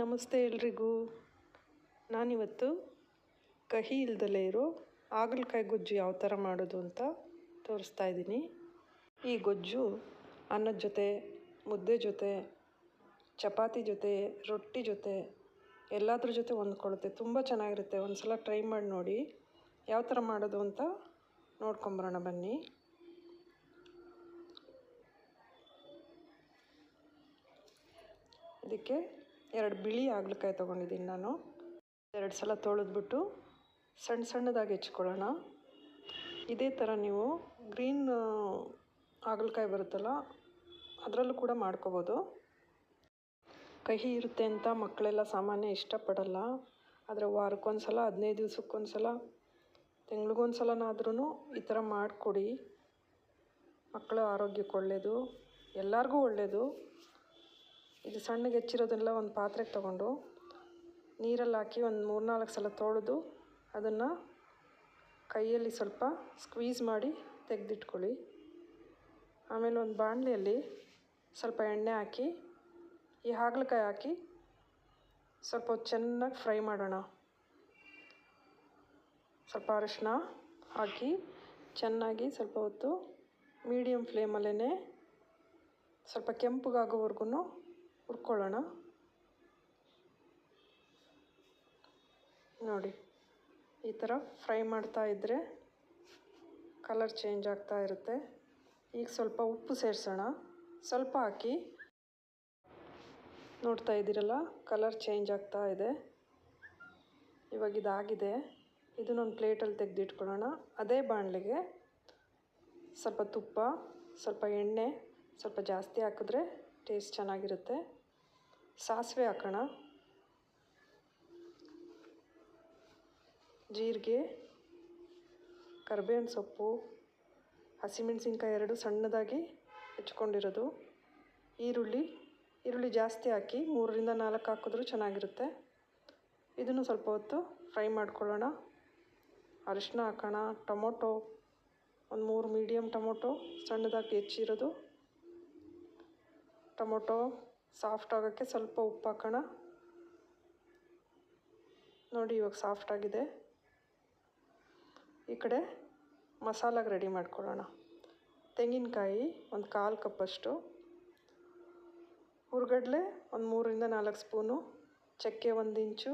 ನಮಸ್ತೆ ಎಲ್ರಿಗೂ. ನಾನಿವತ್ತು ಕಹಿ ಇಲ್ದಲೇ ಇರೋ ಹಾಗಲಕಾಯಿ ಗೊಜ್ಜು ಯಾವ ಥರ ಮಾಡೋದು ಅಂತ ತೋರಿಸ್ತಾ ಇದ್ದೀನಿ. ಈ ಗೊಜ್ಜು ಅನ್ನದ ಜೊತೆ, ಮುದ್ದೆ ಜೊತೆ, ಚಪಾತಿ ಜೊತೆ, ರೊಟ್ಟಿ ಜೊತೆ ಎಲ್ಲದ್ರ ಜೊತೆ ಹೊಂದ್ಕೊಳ್ಳುತ್ತೆ. ತುಂಬ ಚೆನ್ನಾಗಿರುತ್ತೆ. ಒಂದು ಸಲ ಟ್ರೈ ಮಾಡಿ ನೋಡಿ ಯಾವ ಥರ ಮಾಡೋದು ಅಂತ ನೋಡ್ಕೊಂಬರೋಣ ಬನ್ನಿ. ಇದಕ್ಕೆ ಎರಡು ಬಿಳಿ ಹಾಗಲಕಾಯಿ ತೊಗೊಂಡಿದ್ದೀನಿ ನಾನು. ಎರಡು ಸಲ ತೊಳೆದ್ಬಿಟ್ಟು ಸಣ್ಣ ಸಣ್ಣದಾಗಿ ಹೆಚ್ಕೊಳ್ಳೋಣ. ಇದೇ ಥರ ನೀವು ಗ್ರೀನ್ ಹಾಗಲಕಾಯಿ ಬರುತ್ತಲ್ಲ, ಅದರಲ್ಲೂ ಕೂಡ ಮಾಡ್ಕೋಬೋದು. ಕಹಿ ಇರುತ್ತೆ ಅಂತ ಮಕ್ಕಳೆಲ್ಲ ಸಾಮಾನ್ಯ ಇಷ್ಟಪಡಲ್ಲ. ಆದರೆ ವಾರಕ್ಕೊಂದು ಸಲ, ಹದಿನೈದು ದಿವ್ಸಕ್ಕೊಂದು ಸಲ, ತಿಂಗ್ಳಿಗೊಂದು ಈ ಥರ ಮಾಡಿಕೊಡಿ. ಮಕ್ಕಳ ಆರೋಗ್ಯಕ್ಕೆ ಒಳ್ಳೆಯದು ಎಲ್ಲರಿಗೂ ಒಳ್ಳೆಯದು ಇದು ಸಣ್ಣಗೆ ಹೆಚ್ಚಿರೋದನ್ನೆಲ್ಲ ಒಂದು ಪಾತ್ರೆಗೆ ತೊಗೊಂಡು ನೀರಲ್ಲಿ ಹಾಕಿ ಒಂದು ಮೂರು ನಾಲ್ಕು ಸಲ ತೊಳೆದು ಅದನ್ನು ಕೈಯಲ್ಲಿ ಸ್ವಲ್ಪ ಸ್ಕ್ವೀಸ್ ಮಾಡಿ ತೆಗೆದಿಟ್ಕೊಳ್ಳಿ. ಆಮೇಲೆ ಒಂದು ಬಾಣಲಿಯಲ್ಲಿ ಸ್ವಲ್ಪ ಎಣ್ಣೆ ಹಾಕಿ, ಈ ಹಾಗಲಕಾಯಿ ಹಾಕಿ ಸ್ವಲ್ಪ ಚೆನ್ನಾಗಿ ಫ್ರೈ ಮಾಡೋಣ. ಸ್ವಲ್ಪ ಅರಿಶಿನ ಹಾಕಿ ಚೆನ್ನಾಗಿ ಸ್ವಲ್ಪ ಹೊತ್ತು ಮೀಡಿಯಮ್ ಫ್ಲೇಮಲ್ಲೇ ಸ್ವಲ್ಪ ಕೆಂಪಗಾಗೋವರೆಗೂ ಹುರ್ಕೊಳ್ಳೋಣ ನೋಡಿ, ಈ ಥರ ಫ್ರೈ ಮಾಡ್ತಾ ಇದ್ದರೆ ಕಲರ್ ಚೇಂಜ್ ಆಗ್ತಾ ಇರುತ್ತೆ. ಈಗ ಸ್ವಲ್ಪ ಉಪ್ಪು ಸೇರಿಸೋಣ. ಸ್ವಲ್ಪ ಹಾಕಿ. ನೋಡ್ತಾ ಇದ್ದೀರಲ್ಲ, ಕಲರ್ ಚೇಂಜ್ ಆಗ್ತಾ ಇದೆ. ಇವಾಗ ಇದಾಗಿದೆ. ಇದನ್ನೊಂದು ಪ್ಲೇಟಲ್ಲಿ ತೆಗೆದಿಟ್ಕೊಳ್ಳೋಣ. ಅದೇ ಬಾಣಲೆಗೆ ಸ್ವಲ್ಪ ತುಪ್ಪ, ಸ್ವಲ್ಪ ಎಣ್ಣೆ, ಸ್ವಲ್ಪ ಜಾಸ್ತಿ ಹಾಕಿದ್ರೆ ಟೇಸ್ಟ್ ಚೆನ್ನಾಗಿರುತ್ತೆ. ಸಾಸಿವೆ ಹಾಕೋಣ. ಜೀರಿಗೆ, ಕರ್ಬೇವಿನ ಸೊಪ್ಪು, ಹಸಿಮೆಣಸಿನ್ಕಾಯಿ ಎರಡು ಸಣ್ಣದಾಗಿ ಹೆಚ್ಕೊಂಡಿರೋದು. ಈರುಳ್ಳಿ ಈರುಳ್ಳಿ ಜಾಸ್ತಿ ಹಾಕಿ ಮೂರರಿಂದ ನಾಲ್ಕು ಹಾಕಿದ್ರೂ ಚೆನ್ನಾಗಿರುತ್ತೆ. ಇದನ್ನು ಸ್ವಲ್ಪ ಹೊತ್ತು ಫ್ರೈ ಮಾಡ್ಕೊಳ್ಳೋಣ. ಅರಿಶಿನ ಹಾಕೋಣ. ಟೊಮೊಟೊ, ಒಂದು ಮೂರು ಮೀಡಿಯಮ್ ಟೊಮೊಟೊ ಸಣ್ಣದಾಗಿ ಹೆಚ್ಚಿರೋದು. ಟೊಮೊಟೊ ಸಾಫ್ಟ್ ಆಗೋಕ್ಕೆ ಸ್ವಲ್ಪ ಉಪ್ಪು ಹಾಕೋಣ. ನೋಡಿ ಇವಾಗ ಸಾಫ್ಟ್ ಆಗಿದೆ. ಈ ಕಡೆ ಮಸಾಲಾಗೆ ರೆಡಿ ಮಾಡ್ಕೊಳ್ಳೋಣ. ತೆಂಗಿನಕಾಯಿ ಒಂದು ಕಾಲು ಕಪ್ಪಷ್ಟು ಹುರ್ಗಡ್ಲೆ ಒಂದು ಮೂರರಿಂದ ನಾಲ್ಕು ಸ್ಪೂನು. ಚಕ್ಕೆ ಒಂದು ಇಂಚು.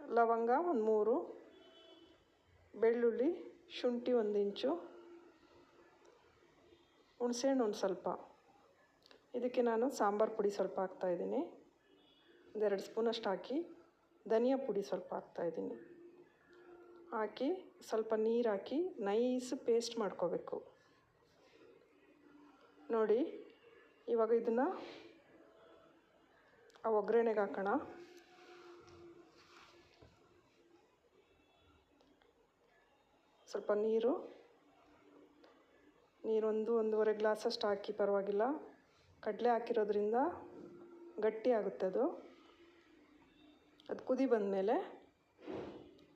ಲವಂಗ ಒಂದು ಮೂರು. ಬೆಳ್ಳುಳ್ಳಿ ಶುಂಠಿ ಒಂದು ಇಂಚು. ಹುಣಸೆಹಣ್ಣು ಒಂದು ಸ್ವಲ್ಪ. ಇದಕ್ಕೆ ನಾನು ಸಾಂಬಾರು ಪುಡಿ ಸ್ವಲ್ಪ ಹಾಕ್ತಾಯಿದ್ದೀನಿ ಒಂದೆರಡು ಸ್ಪೂನಷ್ಟು ಹಾಕಿ ಧನಿಯಾ ಪುಡಿ ಸ್ವಲ್ಪ ಹಾಕ್ತಾಯಿದ್ದೀನಿ ಹಾಕಿ ಸ್ವಲ್ಪ ನೀರು ಹಾಕಿ ನೈಸ್ ಪೇಸ್ಟ್ ಮಾಡ್ಕೋಬೇಕು. ನೋಡಿ, ಇವಾಗ ಇದನ್ನು ಆ ಒಗ್ಗರಣೆಗೆ ಹಾಕೋಣ. ಸ್ವಲ್ಪ ನೀರು ನೀರೊಂದು ಒಂದೂವರೆ ಗ್ಲಾಸಷ್ಟು ಹಾಕಿ ಪರವಾಗಿಲ್ಲ. ಕಡಲೆ ಹಾಕಿರೋದ್ರಿಂದ ಗಟ್ಟಿ ಆಗುತ್ತೆ ಅದು. ಅದು ಕುದಿ ಬಂದಮೇಲೆ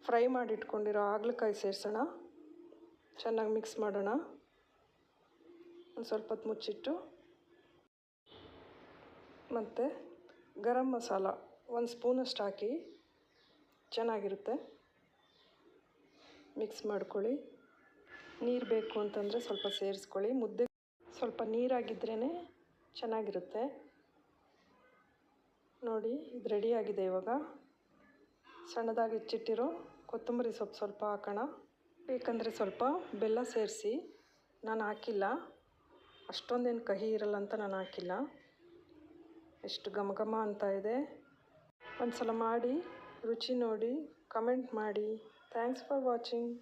ಫ್ರೈ ಮಾಡಿ ಇಟ್ಕೊಂಡಿರೋ ಹಾಗಲಕಾಯಿ ಸೇರಿಸೋಣ. ಚೆನ್ನಾಗಿ ಮಿಕ್ಸ್ ಮಾಡೋಣ. ಒಂದು ಸ್ವಲ್ಪ ಹೊತ್ತು ಮುಚ್ಚಿಟ್ಟು. ಮತ್ತು ಗರಂ ಮಸಾಲ ಒಂದು ಸ್ಪೂನಷ್ಟು ಹಾಕಿ. ಚೆನ್ನಾಗಿರುತ್ತೆ. ಮಿಕ್ಸ್ ಮಾಡ್ಕೊಳ್ಳಿ. ನೀರು ಬೇಕು ಅಂತಂದರೆ ಸ್ವಲ್ಪ ಸೇರಿಸ್ಕೊಳ್ಳಿ. ಮುದ್ದೆ ಸ್ವಲ್ಪ ನೀರಾಗಿದ್ರೇ ಚೆನ್ನಾಗಿರುತ್ತೆ. ನೋಡಿ, ಇದು ರೆಡಿಯಾಗಿದೆ ಇವಾಗ. ಸಣ್ಣದಾಗಿ ಹೆಚ್ಚಿಟ್ಟಿರೋ ಕೊತ್ತಂಬರಿ ಸೊಪ್ಪು ಸ್ವಲ್ಪ ಹಾಕೋಣ. ಬೇಕಂದರೆ ಸ್ವಲ್ಪ ಬೆಲ್ಲ ಸೇರಿಸಿ. ನಾನು ಹಾಕಿಲ್ಲ. ಅಷ್ಟೊಂದೇನು ಕಹಿ ಇರಲ್ಲ ಅಂತ ನಾನು ಹಾಕಿಲ್ಲ. ಎಷ್ಟು ಘಮ ಘಮ ಅಂತ ಇದೆ. ಒಂದು ಸಲ ಮಾಡಿ, ರುಚಿ ನೋಡಿ ಕಮೆಂಟ್ ಮಾಡಿ. Thanks for watching